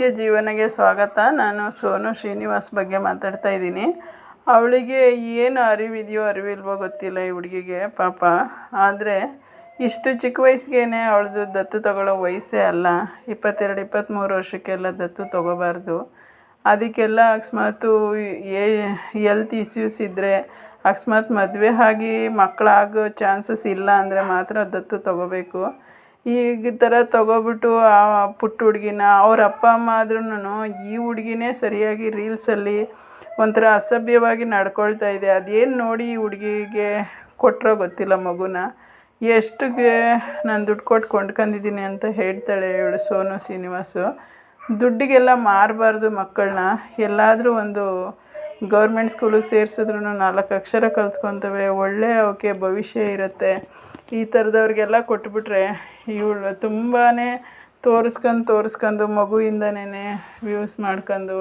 ನಿತ್ಯ ಜೀವನಗೆ ಸ್ವಾಗತ. ನಾನು ಸೋನು ಶ್ರೀನಿವಾಸ್ ಬಗ್ಗೆ ಮಾತಾಡ್ತಾ ಇದ್ದೀನಿ. ಅವಳಿಗೆ ಏನು ಅರಿವಿದೆಯೋ ಅರಿವಿಲ್ವೋ ಗೊತ್ತಿಲ್ಲ ಈ ಹುಡುಗಿಗೆ, ಪಾಪ. ಆದರೆ ಇಷ್ಟು ಚಿಕ್ಕ ವಯಸ್ಸಿಗೆ ಅವಳದು ದತ್ತು ತಗೊಳ್ಳೋ ವಯಸ್ಸೇ ಅಲ್ಲ. ಇಪ್ಪತ್ತೆರಡು ಇಪ್ಪತ್ತ್ಮೂರು ವರ್ಷಕ್ಕೆಲ್ಲ ದತ್ತು ತಗೋಬಾರ್ದು. ಅದಕ್ಕೆಲ್ಲ ಅಕಸ್ಮಾತು ಏ ಎಲ್ತ್ ಇಶ್ಯೂಸ್ ಇದ್ದರೆ ಅಕಸ್ಮಾತ್ ಮದುವೆ ಆಗಿ ಮಕ್ಕಳಾಗೋ ಚಾನ್ಸಸ್ ಇಲ್ಲ ಅಂದರೆ ಮಾತ್ರ ದತ್ತು ತಗೋಬೇಕು. ಈ ಥರ ತಗೋಬಿಟ್ಟು ಆ ಪುಟ್ಟ ಹುಡ್ಗಿನ, ಅವ್ರ ಅಪ್ಪ ಅಮ್ಮ ಆದ್ರೂನು ಈ ಹುಡ್ಗಿನೇ ಸರಿಯಾಗಿ ರೀಲ್ಸಲ್ಲಿ ಒಂಥರ ಅಸಭ್ಯವಾಗಿ ನಡ್ಕೊಳ್ತಾ ಇದೆ. ಅದೇನು ನೋಡಿ ಈ ಹುಡುಗಿಗೆ ಕೊಟ್ಟರೋ ಗೊತ್ತಿಲ್ಲ ಮಗುನ. ಎಷ್ಟಕ್ಕೆ ನಾನು ದುಡ್ಡು ಕೊಟ್ಟು ಕೊಂಡ್ಕೊಂಡಿದ್ದೀನಿ ಅಂತ ಹೇಳ್ತಾಳೆ ಇವಳು ಸೋನು ಶ್ರೀನಿವಾಸು. ದುಡ್ಡಿಗೆಲ್ಲ ಮಾರಬಾರ್ದು ಮಕ್ಕಳನ್ನ ಎಲ್ಲಾದರೂ ಒಂದು ಗೌರ್ಮೆಂಟ್ ಸ್ಕೂಲಿಗೆ ಸೇರಿಸಿದ್ರು ನಾಲ್ಕು ಅಕ್ಷರ ಕಲ್ತ್ಕೊತವೆ. ಒಳ್ಳೆಯ ಅವಕ್ಕೆ ಭವಿಷ್ಯ ಇರುತ್ತೆ. ಈ ಥರದವ್ರಿಗೆಲ್ಲ ಕೊಟ್ಬಿಟ್ರೆ ಇವಳು ತುಂಬಾ ತೋರಿಸ್ಕೊಂಡು ತೋರಿಸ್ಕೊಂಡು ಮಗುವಿಂದನೇ ವ್ಯೂಸ್ ಮಾಡ್ಕೊಂಡು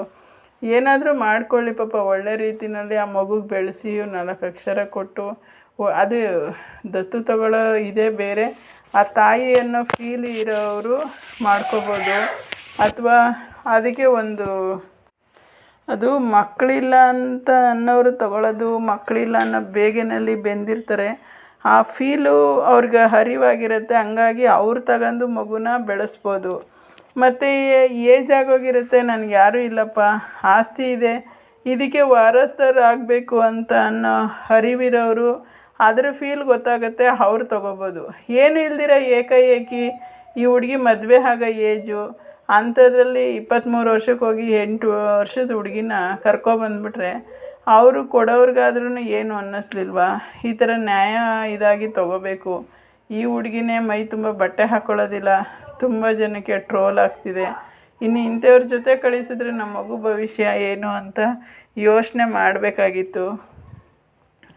ಏನಾದರೂ ಮಾಡ್ಕೊಳ್ಳಿ ಪಾಪ, ಒಳ್ಳೆ ರೀತಿಯಲ್ಲಿ ಆ ಮಗುಗೆ ಬೆಳೆಸಿ ನಾಲ್ಕು ಅಕ್ಷರ ಕೊಟ್ಟು ಅದು ದತ್ತು ತಗೊಳ್ಳೋ ಇದೇ ಬೇರೆ. ಆ ತಾಯಿ ಫೀಲ್ ಇರೋವರು ಮಾಡ್ಕೋಬೋದು. ಅಥವಾ ಅದಕ್ಕೆ ಒಂದು ಅದು ಮಕ್ಕಳಿಲ್ಲ ಅಂತ ಅನ್ನೋರು ತಗೊಳ್ಳೋದು ಮಕ್ಕಳಿಲ್ಲ ಅನ್ನೋ ಬೇಗೆನಲ್ಲಿ ಬೆಂದಿರ್ತಾರೆ. ಆ ಫೀಲು ಅವ್ರಿಗೆ ಅರಿವಾಗಿರುತ್ತೆ ಹಂಗಾಗಿ ಅವ್ರು ತಗೊಂಡು ಮಗುನ ಬೆಳೆಸ್ಬೋದು. ಮತ್ತು ಏಜ್ ಆಗೋಗಿರುತ್ತೆ. ನನಗೆ ಯಾರೂ ಇಲ್ಲಪ್ಪ. ಆಸ್ತಿ ಇದೆ. ಇದಕ್ಕೆ ವಾರಸ್ದಾರು ಆಗಬೇಕು ಅಂತ ಅನ್ನೋ ಅರಿವಿರೋರು ಅದರ ಫೀಲ್ ಗೊತ್ತಾಗುತ್ತೆ ಅವ್ರು ತಗೋಬೋದು. ಏನು ಇಲ್ದಿರ ಏಕಾಏಕಿ ಈ ಹುಡುಗಿ ಮದುವೆ ಆಗೋ ಏಜು. ಅಂಥದ್ರಲ್ಲಿ ಇಪ್ಪತ್ತ್ಮೂರು ವರ್ಷಕ್ಕೆ ಹೋಗಿ ಎಂಟು ವರ್ಷದ ಹುಡುಗಿನ ಕರ್ಕೊಬಂದ್ಬಿಟ್ರೆ ಅವರು ಕೊಡೋರ್ಗಾದ್ರೂ ಏನು ಅನ್ನಿಸ್ಲಿಲ್ವಾ? ಈ ಥರ ನ್ಯಾಯ ಇದಾಗಿ ತಗೋಬೇಕು. ಈ ಹುಡುಗಿನೇ ಮೈ ತುಂಬ ಬಟ್ಟೆ ಹಾಕ್ಕೊಳ್ಳೋದಿಲ್ಲ ತುಂಬ ಜನಕ್ಕೆ ಟ್ರೋಲ್ ಆಗ್ತಿದೆ. ಇನ್ನು ಇಂಥವ್ರ ಜೊತೆ ಕಳಿಸಿದ್ರೆ ನಮ್ಮ ಮಗು ಭವಿಷ್ಯ ಏನು ಅಂತ ಯೋಚನೆ ಮಾಡಬೇಕಾಗಿತ್ತು.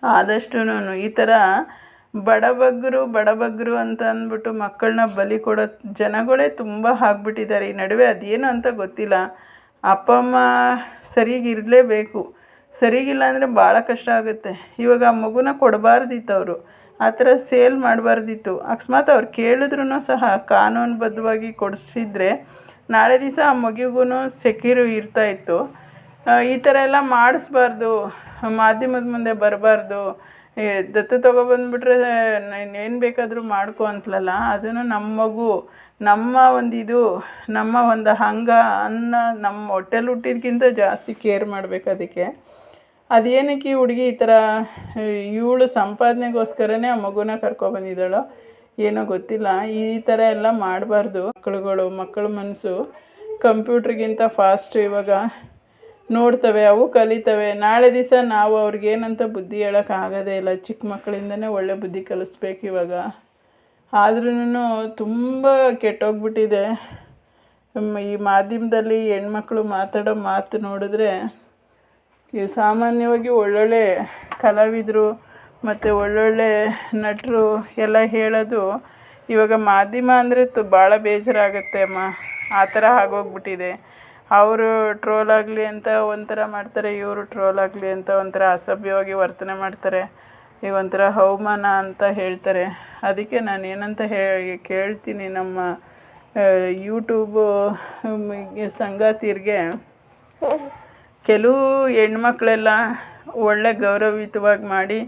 ಆದಷ್ಟು ಈ ಥರ ಬಡಬಗ್ಗರು ಬಡಬಗ್ಗರು ಅಂತ ಅಂದ್ಬಿಟ್ಟು ಮಕ್ಕಳನ್ನ ಬಲಿ ಕೊಡೋ ಜನಗಳೇ ತುಂಬ ಆಗ್ಬಿಟ್ಟಿದ್ದಾರೆ. ಈ ನಡುವೆ ಅದೇನು ಅಂತ ಗೊತ್ತಿಲ್ಲ. ಅಪ್ಪ, ಅಮ್ಮ ಸರಿಗಿರಲೇಬೇಕು. ಸರಿಗಿಲ್ಲ ಅಂದರೆ ಭಾಳ ಕಷ್ಟ ಆಗುತ್ತೆ. ಇವಾಗ ಆ ಮಗುನ ಕೊಡಬಾರ್ದಿತ್ತು ಅವರು. ಆ ಥರ ಸೇಲ್ ಮಾಡಬಾರ್ದಿತ್ತು. ಅಕಸ್ಮಾತ್ ಅವ್ರು ಕೇಳಿದ್ರೂ ಸಹ ಕಾನೂನುಬದ್ಧವಾಗಿ ಕೊಡಿಸಿದ್ರೆ ನಾಳೆ ದಿವಸ ಆ ಮಗುಗೂ ಸೆಕ್ಯೂರು ಇರ್ತಾಯಿತ್ತು ಈ ಥರ ಎಲ್ಲ ಮಾಡಿಸ್ಬಾರ್ದು. ಮಾಧ್ಯಮದ ಮುಂದೆ ಬರಬಾರ್ದು. ದತ್ತು ತೊಗೊಬಂದ್ಬಿಟ್ರೆ ಏನು ಬೇಕಾದರೂ ಮಾಡ್ಕೊ ಅಂತಲಲ್ಲ, ಅದನ್ನು ನಮ್ಮ ಮಗು, ನಮ್ಮ ಒಂದು ಇದು ನಮ್ಮ ಒಂದು ಹಂಗ ಅನ್ನ ನಮ್ಮ ಹೊಟ್ಟೆಲಿ ಹುಟ್ಟಿದ್ಕಿಂತ ಜಾಸ್ತಿ ಕೇರ್ ಮಾಡಬೇಕು ಅದಕ್ಕೆ. ಅದೇನಕ್ಕೆ ಈ ಹುಡುಗಿ ಈ ಥರ ಇವಳು ಸಂಪಾದನೆಗೋಸ್ಕರನೇ ಆ ಮಗುನ ಕರ್ಕೊಬಂದಿದ್ದಾಳೋ ಏನೋ ಗೊತ್ತಿಲ್ಲ. ಈ ಥರ ಎಲ್ಲ ಮಾಡಬಾರ್ದು ಮಕ್ಕಳುಗಳು, ಮಕ್ಕಳ ಮನಸ್ಸು. ಕಂಪ್ಯೂಟ್ರಿಗಿಂತ ಫಾಸ್ಟ್ ಇವಾಗ ನೋಡ್ತವೆ, ಅವು ಕಲಿತವೆ. ನಾಳೆ ದಿವಸ ನಾವು ಅವ್ರಿಗೇನಂತ ಬುದ್ಧಿ ಹೇಳೋಕ್ಕಾಗೋದೇ ಇಲ್ಲ. ಚಿಕ್ಕ ಮಕ್ಕಳಿಂದನೇ ಒಳ್ಳೆ ಬುದ್ಧಿ ಕಲಿಸ್ಬೇಕು ಇವಾಗ. ಆದ್ರೂ ತುಂಬ ಕೆಟ್ಟೋಗ್ಬಿಟ್ಟಿದೆ. ಈ ಮಾಧ್ಯಮದಲ್ಲಿ ಹೆಣ್ಮಕ್ಳು ಮಾತಾಡೋ ಮಾತು ನೋಡಿದ್ರೆ ಈ ಸಾಮಾನ್ಯವಾಗಿ ಒಳ್ಳೊಳ್ಳೆ ಕಲಾವಿದರು ಮತ್ತು ಒಳ್ಳೊಳ್ಳೆ ನಟರು ಎಲ್ಲ ಹೇಳೋದು ಇವಾಗ ಮಾಧ್ಯಮ ಅಂದರೆ ತು ಭಾಳ ಬೇಜಾರಾಗುತ್ತೆ ಅಮ್ಮ. ಆ ಥರ ಆಗೋಗ್ಬಿಟ್ಟಿದೆ. ಅವರು ಟ್ರೋಲ್ ಆಗಲಿ ಅಂತ ಒಂಥರ ಮಾಡ್ತಾರೆ, ಇವರು ಟ್ರೋಲ್ ಆಗಲಿ ಅಂತ ಒಂಥರ ಅಸಭ್ಯವಾಗಿ ವರ್ತನೆ ಮಾಡ್ತಾರೆ ಈಗ ಒಂಥರ ಹವಾಮಾನ ಅಂತ ಹೇಳ್ತಾರೆ. ಅದಕ್ಕೆ ನಾನು ಏನಂತ ಹೇಳಿ ಕೇಳ್ತೀನಿ ನಮ್ಮ ಯೂಟ್ಯೂಬು ಸಂಗಾತಿಯರಿಗೆ ಕೆಲವು ಹೆಣ್ಮಕ್ಳೆಲ್ಲ ಒಳ್ಳೆ ಗೌರವಯುತವಾಗಿ ಮಾಡಿ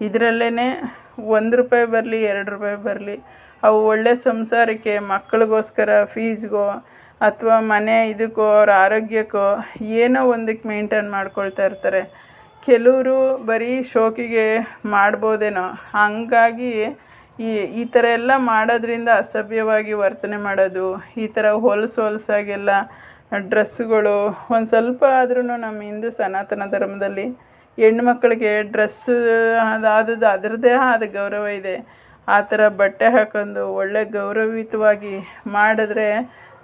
ಇದರಲ್ಲೇ ಒಂದು ರೂಪಾಯಿ ಬರಲಿ, ಎರಡು ರೂಪಾಯಿ ಬರಲಿ, ಅವು ಒಳ್ಳೆ ಸಂಸಾರಕ್ಕೆ ಮಕ್ಕಳಿಗೋಸ್ಕರ ಫೀಸ್ಗೋ ಅಥವಾ ಮನೆ ಇದಕ್ಕೋ, ಅವ್ರ ಆರೋಗ್ಯಕ್ಕೋ ಏನೋ ಒಂದಕ್ಕೆ ಮೇಂಟೈನ್ ಮಾಡ್ಕೊಳ್ತಾ ಇರ್ತಾರೆ. ಕೆಲವರು ಬರೀ ಶೋಕಿಗೆ ಮಾಡ್ಬೋದೇನೋ, ಹಂಗಾಗಿ ಈ ಈ ಥರ ಎಲ್ಲ ಮಾಡೋದ್ರಿಂದ ಅಸಭ್ಯವಾಗಿ ವರ್ತನೆ ಮಾಡೋದು, ಈ ಥರ ಹೊಲಸು ಹೊಲಸಾಗೆಲ್ಲ ಡ್ರೆಸ್ಸುಗಳು, ಒಂದು ಸ್ವಲ್ಪ ಆದ್ರೂ ನಮ್ಮ ಹಿಂದೂ ಸನಾತನ ಧರ್ಮದಲ್ಲಿ ಹೆಣ್ಮಕ್ಳಿಗೆ ಡ್ರೆಸ್ ಅದಾದದ್ದು ಅದರದ್ದೇ ಆದ ಗೌರವ ಇದೆ. ಆ ಥರ ಬಟ್ಟೆ ಹಾಕೊಂಡು ಒಳ್ಳೆ ಗೌರವಯುತವಾಗಿ ಮಾಡಿದ್ರೆ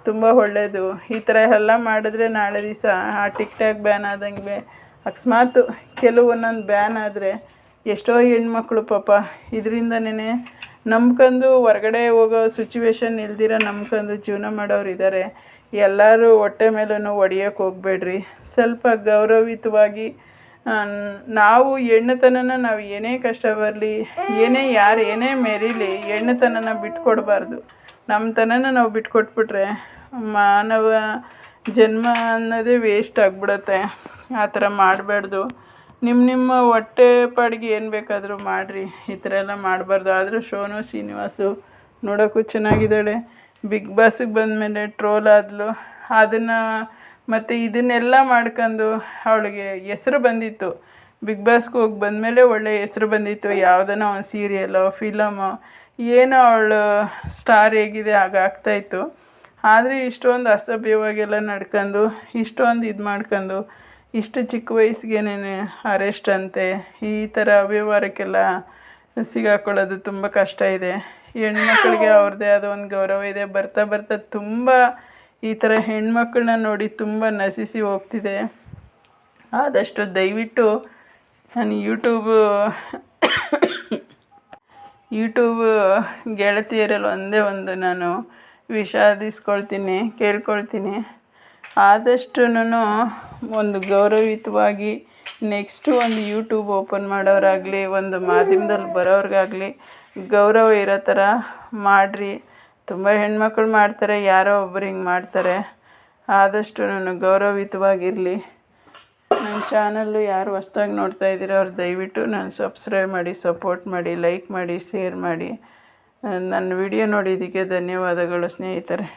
ತುಂಬ ಒಳ್ಳೆಯದು ಈ ಥರ ಎಲ್ಲ ಮಾಡಿದ್ರೆ ನಾಳೆ ದಿವಸ ಆ ಟಿಕ್ ಟಾಕ್ ಬ್ಯಾನ್ ಆದಂಗೆ ಅಕಸ್ಮಾತ್ ಕೆಲವು ಒಂದೊಂದು ಬ್ಯಾನ್ ಆದರೆ ಎಷ್ಟೋ ಹೆಣ್ಮಕ್ಳು ಪಾಪ ಇದರಿಂದನೇ ನಂಬ್ಕೊಂಡು ಹೊರಗಡೆ ಹೋಗೋ ಸಿಚುವೇಶನ್ ಇಲ್ದಿರ ನಂಬ್ಕೊಂಡು ಜೀವನ ಮಾಡೋರು ಇದ್ದಾರೆ ಎಲ್ಲರೂ ಹೊಟ್ಟೆ ಮೇಲೂ ಹೊಡಿಯೋಕೆ ಹೋಗಬೇಡ್ರಿ. ಸ್ವಲ್ಪ ಗೌರವಯುತವಾಗಿ ನಾವು ಹೆಣ್ಣುತನನ ನಾವು ಏನೇ ಕಷ್ಟ ಬರಲಿ, ಏನೇ ಯಾರು ಏನೇ ಮೆರೀಲಿ ಹೆಣ್ಣುತನನ ಬಿಟ್ಕೊಡ್ಬಾರ್ದು. ನಮ್ಮ ತನನ ನಾವು ಬಿಟ್ಕೊಟ್ಬಿಟ್ರೆ ಮಾನವ ಜನ್ಮ ಅನ್ನೋದೇ ವೇಸ್ಟ್ ಆಗಿಬಿಡತ್ತೆ. ಆ ಥರ ಮಾಡಬಾರ್ದು ನಿಮ್ಮ ನಿಮ್ಮ ಹೊಟ್ಟೆ ಪಾಡಿಗೆ ಏನು ಬೇಕಾದರೂ ಮಾಡಿರಿ. ಈ ಥರ ಎಲ್ಲ ಮಾಡಬಾರ್ದು. ಆದರೂ ಶೋನು ಶ್ರೀನಿವಾಸು ನೋಡೋಕ್ಕೂ ಚೆನ್ನಾಗಿದ್ದಾಳೆ. ಬಿಗ್ ಬಾಸಿಗೆ ಬಂದಮೇಲೆ ಟ್ರೋಲ್ ಆದಳು ಅದನ್ನು ಮತ್ತು ಇದನ್ನೆಲ್ಲ ಮಾಡ್ಕೊಂಡು ಅವಳಿಗೆ ಹೆಸ್ರು ಬಂದಿತ್ತು. ಬಿಗ್ ಬಾಸ್ಗೆ ಹೋಗಿ ಬಂದಮೇಲೆ ಒಳ್ಳೆ ಹೆಸ್ರು ಬಂದಿತ್ತು. ಯಾವುದನ್ನ ಒಂದು ಸೀರಿಯಲ್ಲೋ ಫಿಲಮೋ ಏನೋ ಅವಳು ಸ್ಟಾರ್ ಹೇಗಿದೆ ಆಗ ಆಗ್ತಾಯಿತ್ತು ಆದರೆ ಇಷ್ಟೊಂದು ಅಸಭ್ಯವಾಗೆಲ್ಲ ನಡ್ಕೊಂಡು ಇಷ್ಟೊಂದು ಇದು ಮಾಡ್ಕೊಂಡು ಇಷ್ಟು ಚಿಕ್ಕ ವಯಸ್ಸಿಗೆನೇ ಅರೆಸ್ಟ್ ಅಂತೆ, ಈ ಥರ ಅವ್ಯವಹಾರಕ್ಕೆಲ್ಲ ಸಿಗಾಕೊಳ್ಳೋದು ತುಂಬ ಕಷ್ಟ ಇದೆ. ಹೆಣ್ಮಕ್ಳಿಗೆ ಅವ್ರದ್ದೇ ಆದ ಒಂದು ಗೌರವ ಇದೆ. ಬರ್ತಾ ಬರ್ತಾ ತುಂಬ ಈ ಥರ ಹೆಣ್ಮಕ್ಳನ್ನ ನೋಡಿ ತುಂಬ ನಶಿಸಿ ಹೋಗ್ತಿದೆ. ಆದಷ್ಟು ದಯವಿಟ್ಟು ನಾನು ಯೂಟ್ಯೂಬು ಯೂಟ್ಯೂಬ್ ಗೆಳತಿಯರಲ್ಲಿ ಒಂದೇ ಒಂದು ನಾನು ವಿಷಾದಿಸ್ಕೊಳ್ತೀನಿ ಕೇಳ್ಕೊಳ್ತೀನಿ. ಆದಷ್ಟು ಒಂದು ಗೌರವಯುತವಾಗಿ ನೆಕ್ಸ್ಟು ಒಂದು ಯೂಟ್ಯೂಬ್ ಓಪನ್ ಮಾಡೋರಾಗಲಿ, ಒಂದು ಮಾಧ್ಯಮದಲ್ಲಿ ಬರೋರಿಗಾಗಲಿ ಗೌರವ ಇರೋ ಥರ ಮಾಡಿರಿ. ತುಂಬ ಹೆಣ್ಮಕ್ಳು ಮಾಡ್ತಾರೆ, ಯಾರೋ ಒಬ್ರು ಹಿಂಗೆ ಮಾಡ್ತಾರೆ. ಆದಷ್ಟು ನಾನು ಗೌರವಯುತವಾಗಿರಲಿ. ನನ್ನ ಚಾನಲ್ಲು ಯಾರು ಹೊಸ್ದಾಗಿ ನೋಡ್ತಾ ಇದ್ದೀರೋ ಅವ್ರು ದಯವಿಟ್ಟು ನಾನು ಸಬ್ಸ್ಕ್ರೈಬ್ ಮಾಡಿ, ಸಪೋರ್ಟ್ ಮಾಡಿ, ಲೈಕ್ ಮಾಡಿ, ಶೇರ್ ಮಾಡಿ. ನನ್ನ ವಿಡಿಯೋ ನೋಡಿದ್ದಕ್ಕೆ ಧನ್ಯವಾದಗಳು ಸ್ನೇಹಿತರೆ.